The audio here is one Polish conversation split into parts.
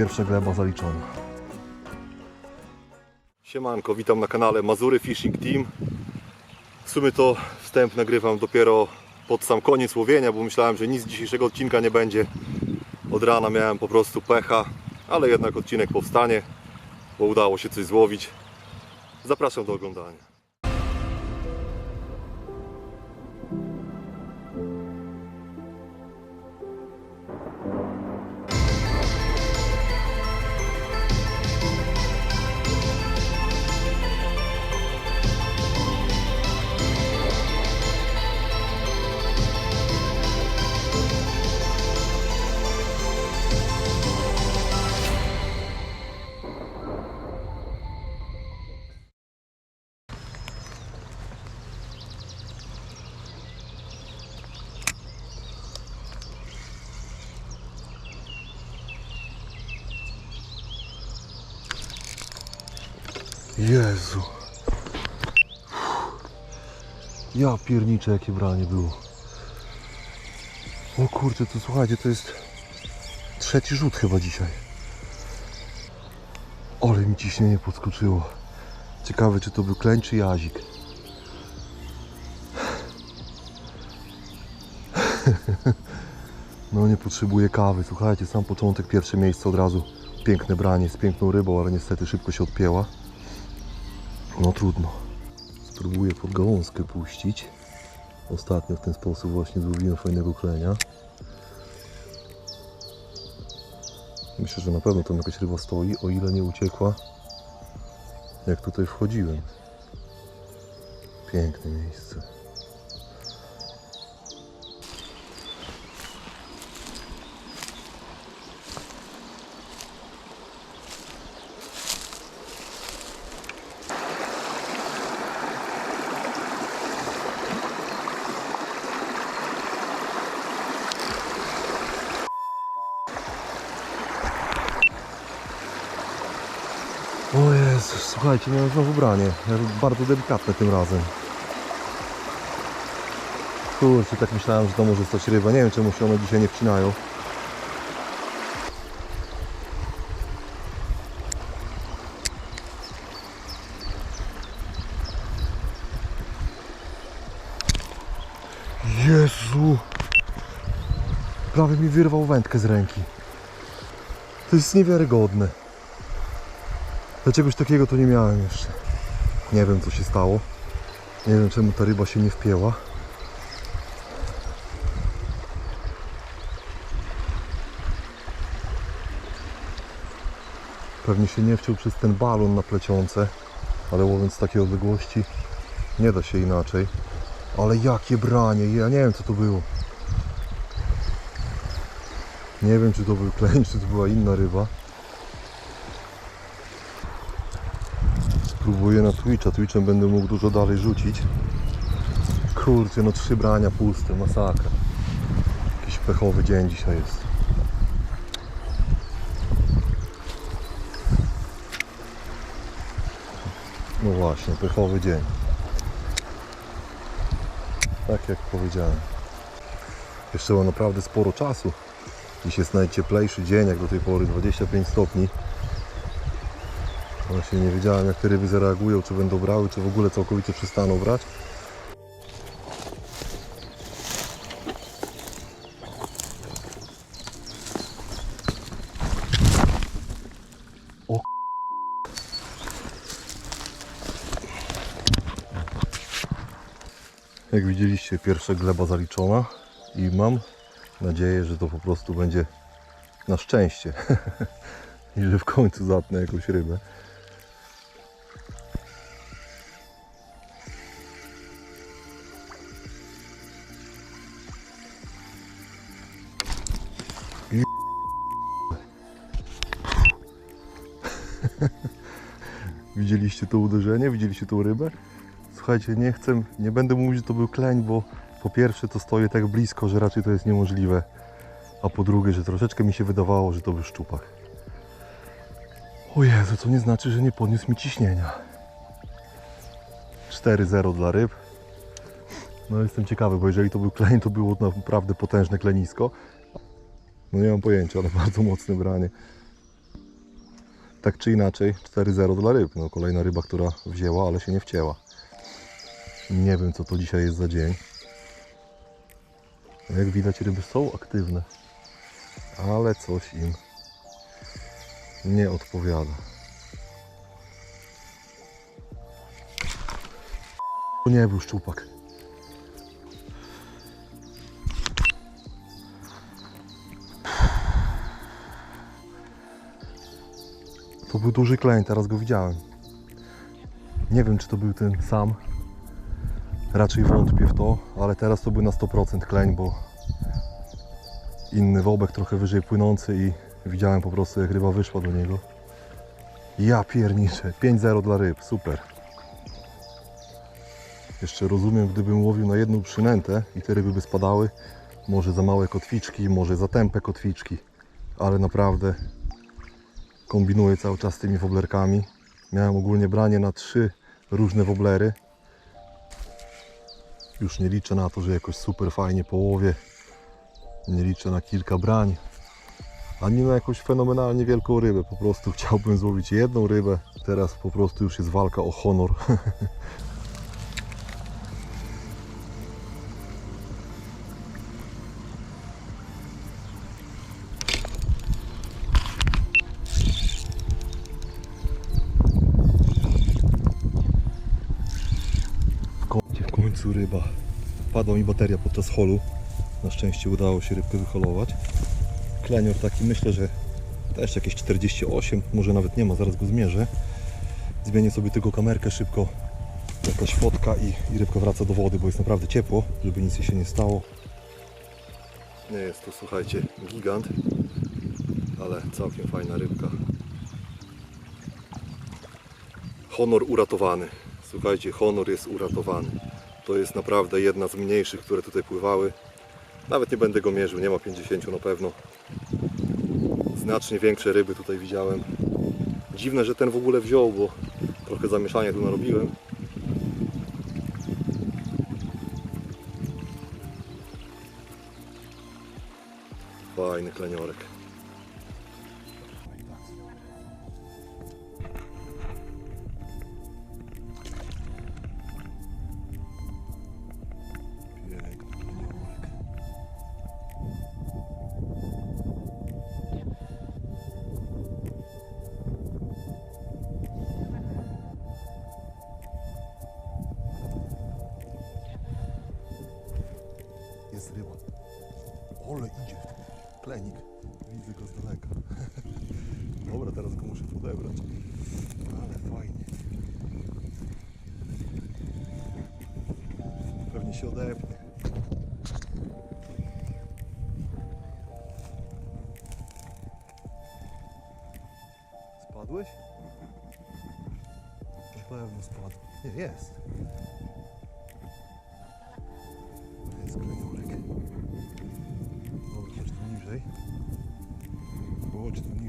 Pierwsza gleba zaliczona. Siemanko, witam na kanale Mazury Fishing Team. W sumie to wstęp nagrywam dopiero pod sam koniec łowienia, bo myślałem, że nic z dzisiejszego odcinka nie będzie. Od rana miałem po prostu pecha, ale jednak odcinek powstanie, bo udało się coś złowić. Zapraszam do oglądania. Jezu. Ja pierniczę jakie branie było. O kurczę, to słuchajcie, to jest trzeci rzut chyba dzisiaj. Ale mi ciśnienie podskoczyło. Ciekawe, czy to był kleń, czy jazik. No nie potrzebuję kawy. Słuchajcie, sam początek, pierwsze miejsce od razu. Piękne branie z piękną rybą, ale niestety szybko się odpięła. No trudno. Spróbuję pod gałązkę puścić. Ostatnio w ten sposób właśnie złowiłem fajnego klenia. Myślę, że na pewno tam jakaś ryba stoi, o ile nie uciekła jak tutaj wchodziłem. Piękne miejsce. O Jezus, słuchajcie, miałem znowu branie. Bardzo delikatne tym razem. Kurczę, tak myślałem, że to może stać ryba. Nie wiem, czemu się one dzisiaj nie wcinają. Jezu! Prawie mi wyrwał wędkę z ręki. To jest niewiarygodne. Ja czegoś takiego to nie miałem jeszcze. Nie wiem co się stało. Nie wiem czemu ta ryba się nie wpięła. Pewnie się nie wciął przez ten balon na plecionce, ale łowiąc z takiej odległości nie da się inaczej. Ale jakie branie, ja nie wiem co to było. Nie wiem czy to był kleń, czy to była inna ryba. Spróbuję na Twitcha. Twitchem będę mógł dużo dalej rzucić. Kurczę, no trzy brania puste, masakra. Jakiś pechowy dzień dzisiaj jest. No właśnie, pechowy dzień. Tak jak powiedziałem. Jeszcze mam naprawdę sporo czasu. Dziś jest najcieplejszy dzień, jak do tej pory 25 stopni. Właśnie nie wiedziałem jak te ryby zareagują, czy będą brały, czy w ogóle całkowicie przestaną brać. Jak widzieliście, pierwsza gleba zaliczona i mam nadzieję, że to po prostu będzie na szczęście i że w końcu zatnę jakąś rybę. Widzieliście to uderzenie? Widzieliście tą rybę? Słuchajcie, nie chcę, nie będę mówić, że to był kleń, bo po pierwsze to stoję tak blisko, że raczej to jest niemożliwe. A po drugie, że troszeczkę mi się wydawało, że to był szczupak. O Jezu, to nie znaczy, że nie podniósł mi ciśnienia. 4-0 dla ryb. No jestem ciekawy, bo jeżeli to był kleń, to było naprawdę potężne klenisko. No nie mam pojęcia, ale bardzo mocne branie. Tak czy inaczej 4-0 dla ryb. No, kolejna ryba, która wzięła, ale się nie wcięła. Nie wiem co to dzisiaj jest za dzień. Jak widać ryby są aktywne, ale coś im nie odpowiada. Nie był szczupak. To był duży kleń, teraz go widziałem. Nie wiem, czy to był ten sam. Raczej wątpię w to, ale teraz to był na 100% kleń, bo inny wobek trochę wyżej płynący i widziałem po prostu jak ryba wyszła do niego. Ja pierniczę, 5-0 dla ryb, super. Jeszcze rozumiem, gdybym łowił na jedną przynętę i te ryby by spadały, może za małe kotwiczki, może za tępe kotwiczki, ale naprawdę kombinuję cały czas z tymi woblerkami. Miałem ogólnie branie na trzy różne woblery. Już nie liczę na to, że jakoś super fajnie połowię. Nie liczę na kilka brań. Ani na jakąś fenomenalnie wielką rybę. Po prostu chciałbym złowić jedną rybę. Teraz po prostu już jest walka o honor. końcu, ryba. Padła mi bateria podczas holu. Na szczęście udało się rybkę wyholować. Klenior taki myślę, że też jakieś 48, może nawet nie ma, zaraz go zmierzę. Zmienię sobie tylko kamerkę szybko. Jakaś fotka i, i rybka wraca do wody, bo jest naprawdę ciepło, żeby nic się nie stało. Nie jest to, słuchajcie, gigant, ale całkiem fajna rybka. Honor uratowany. Słuchajcie, honor jest uratowany. To jest naprawdę jedna z mniejszych, które tutaj pływały. Nawet nie będę go mierzył, nie ma 50 na pewno. Znacznie większe ryby tutaj widziałem. Dziwne, że ten w ogóle wziął, bo trochę zamieszania tu narobiłem. Fajny kleniorek. Jest ryba. Ole idzie. Klenik. Widzę go z daleka. Dobra, teraz go muszę podebrać. Ale fajnie. Pewnie się odepnie. Spadłeś? Na pewno spadł. Nie. Jest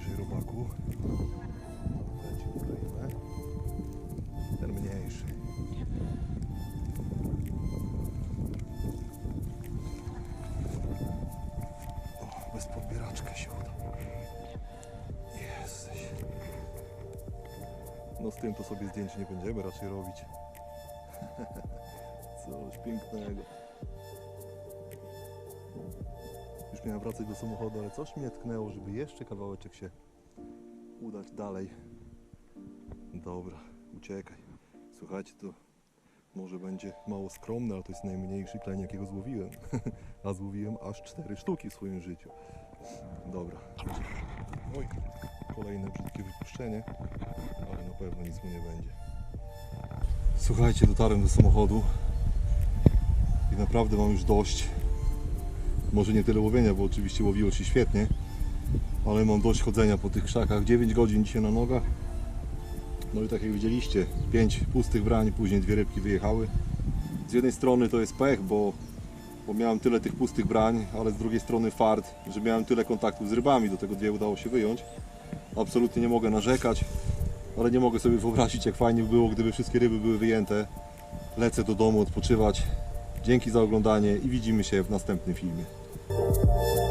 niżej, robaku. Wkleimy. Ten mniejszy. O, bez podbieraczka się uda. Jesteś. No z tym to sobie zdjęć nie będziemy raczej robić. Coś pięknego. Już miałem wracać do samochodu, ale coś mnie tknęło, żeby jeszcze kawałeczek się udać dalej. Dobra, uciekaj. Słuchajcie, to może będzie mało skromne, ale to jest najmniejszy kleń, jakiego złowiłem. A złowiłem aż cztery sztuki w swoim życiu. Dobra. Oj, kolejne brzydkie wypuszczenie, ale na pewno nic mu nie będzie. Słuchajcie, dotarłem do samochodu i naprawdę mam już dość może nie tyle łowienia, bo oczywiście łowiło się świetnie, ale mam dość chodzenia po tych krzakach. 9 godzin dzisiaj na nogach. No i tak jak widzieliście, 5 pustych brań, później dwie rybki wyjechały. Z jednej strony to jest pech, bo, bo miałem tyle tych pustych brań, ale z drugiej strony fart, że miałem tyle kontaktów z rybami, do tego dwie udało się wyjąć. Absolutnie nie mogę narzekać, ale nie mogę sobie wyobrazić jak fajnie by było, gdyby wszystkie ryby były wyjęte. Lecę do domu odpoczywać. Dzięki za oglądanie i widzimy się w następnym filmie. Música